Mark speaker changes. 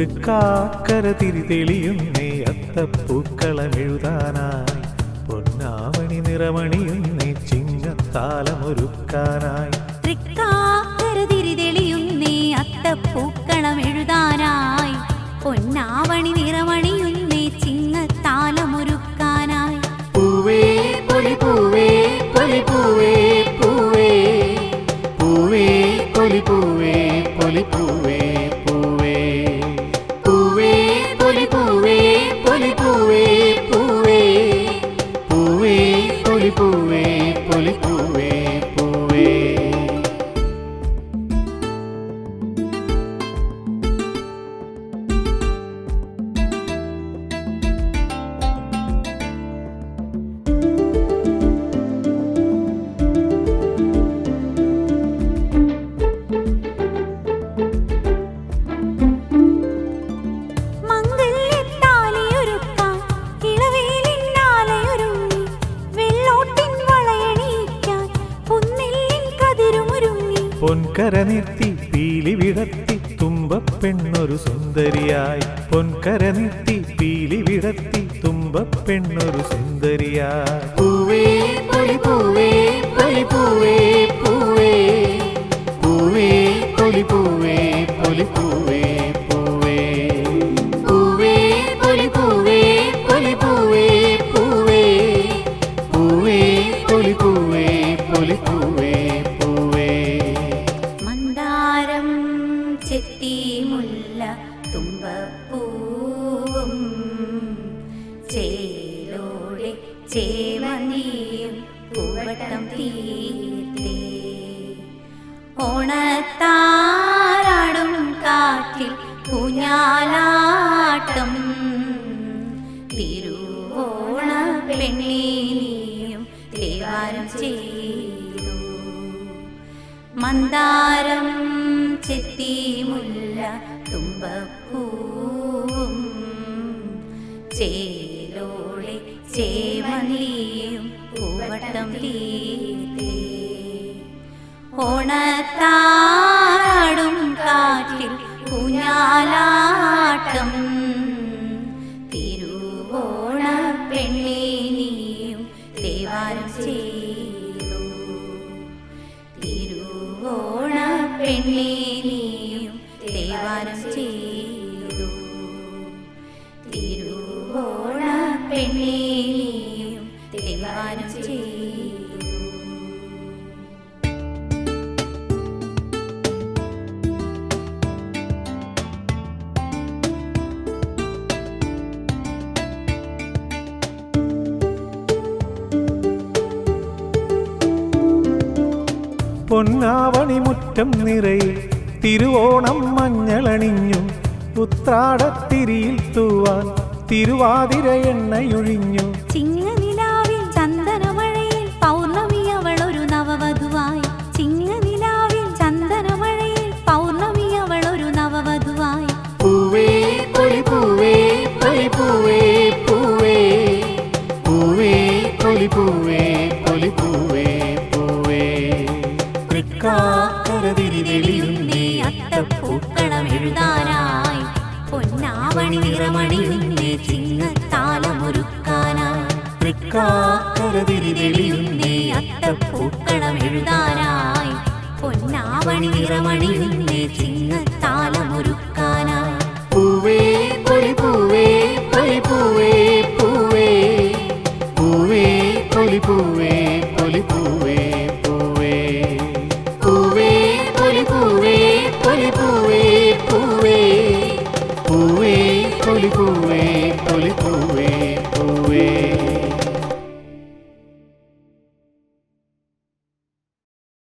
Speaker 1: തൃക്കാക്കര തിരി തെളിയുന്നേ അത്തപ്പൂക്കളമെഴുതാനായി പൊന്നാവണി നിറമണിയുന്നേ ചിങ്ങത്താലമൊരുക്കാനായി.
Speaker 2: തൃക്കാക്കരതിരി തെളിയുന്നേ അത്തപ്പൂക്കളമെഴുതാനായി പൊന്നാവണി നിറമണിയുന്നേ ചിങ്ങത്താലമൊരുക്കാനായി. പൂവേ
Speaker 3: പൊലി പൂവേ പൊലി പൂവേ പൂവേ. പൂവേ
Speaker 2: പൊലി
Speaker 3: പൂവേ പൊലി പൂവേ.
Speaker 1: പൊൻകര നിർത്തി പീലി വിടത്തി തുമ്പപ്പെണ്ണൊരു സുന്ദരിയായി. പൊൻകര നിർത്തി പീലി വിടത്തി തുമ്പപ്പെണ്ണൊരു സുന്ദരിയായി.
Speaker 3: പൂവേ പൊടി പൂവേ.
Speaker 2: ചെത്തി മുല്ല തുമ്പപ്പൂവും. ചേലോടെ ചേവനിയും പൂവട്ടം തീർത്തേ. ഓണത്താരാടും കാറ്റിൽ പൂഞ്ഞാലാട്ടം തിരുവോണ പെണ്ണീനിയും തേവാരം ചെയ്തു. മന്ദാരം ചെത്തി മുല്ല തുമ്പപ്പൂവും. ചേലോടെ ചേവനിയും പൂവട്ടം തീർത്തേ ഓണത്താടും കാറ്റിൽ കുഞ്ഞാലാട്ടം തിരുവോണ പെണ്ണീനിയും തേവാരം ചെയ്തു. തിരുവോണ പെണ്ണീനിയും
Speaker 1: പൊന്നാവണി മുറ്റം നിറയിൽ തിരുവോണം മഞ്ഞളണിഞ്ഞു ഉത്രാടത്തിരിയിൽ തൂവാൻ തിരുവാതിര എണ്ണയൊഴിഞ്ഞു.
Speaker 2: ചിങ്ങനിലാവിൽ ചന്ദനമഴയിൽ പൗർണമി അവൾ ഒരു നവവധുവായി. ചിങ്ങനിലാവിൽ ചന്ദനമഴയിൽ പൗർണമി അവൾ ഒരു നവവധുവായി. പൂവേ പൊലി പൂവേ പൊലി പൂവേ പൂവേ. പൂവേ പൊലി പൂവേ പൊലി പൂവേ പൂവേ. തൃക്കാക്കരതിരിവെളിയുന്നേ അത്തപ്പൂക്കളം എഴുതാനായി. പൊന്നാവണി നിറമണിയുന്നേ. ചിങ്ങത്താലമൊരുക്കാനായി അത്തപ്പൂക്കളം എഴുതാനായി. പൊന്നാവണി നിറമണിയുന്നേ പൂവേ പൊലി പൂവേ പൊലി പൂവേ പൂവേ. പൂവേ പൊലി പൂവേ പൊലി പൂവേ പൂവേ. പൊലി പൂവേ പൊലി പൂവേ പൂവേ. പൂവേ புலி பூவே புலி பூவே பூவே